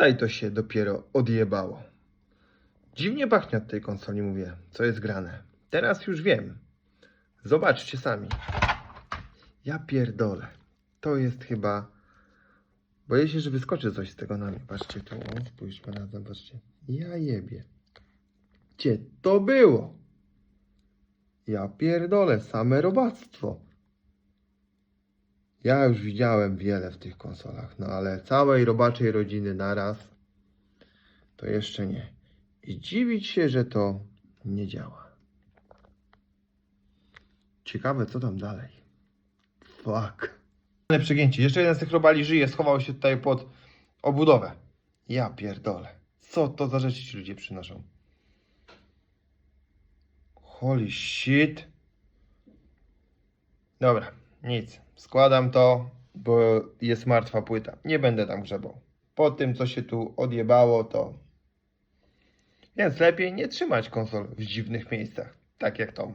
Tutaj to się dopiero odjebało. Dziwnie pachnie od tej konsoli, mówię, co jest grane. Teraz już wiem. Zobaczcie sami. Ja pierdolę. To jest chyba... Boję się, że wyskoczy coś z tego na mnie. Patrzcie tu, o, spójrzmy razem, patrzcie. Ja jebie. Gdzie to było? Ja pierdolę, same robactwo. Ja już widziałem wiele w tych konsolach, no ale całej robaczej rodziny naraz to jeszcze nie. I dziwić się, że to nie działa. Ciekawe, co tam dalej. Fuck. Przegięcie. Jeszcze jeden z tych robali żyje, schował się tutaj pod obudowę. Ja pierdolę. Co to za rzeczy ci ludzie przynoszą? Holy shit. Dobra, nic. Składam to, bo jest martwa płyta. Nie będę tam grzebał. Po tym, co się tu odjebało, to... Więc lepiej nie trzymać konsol w dziwnych miejscach. Tak jak tą.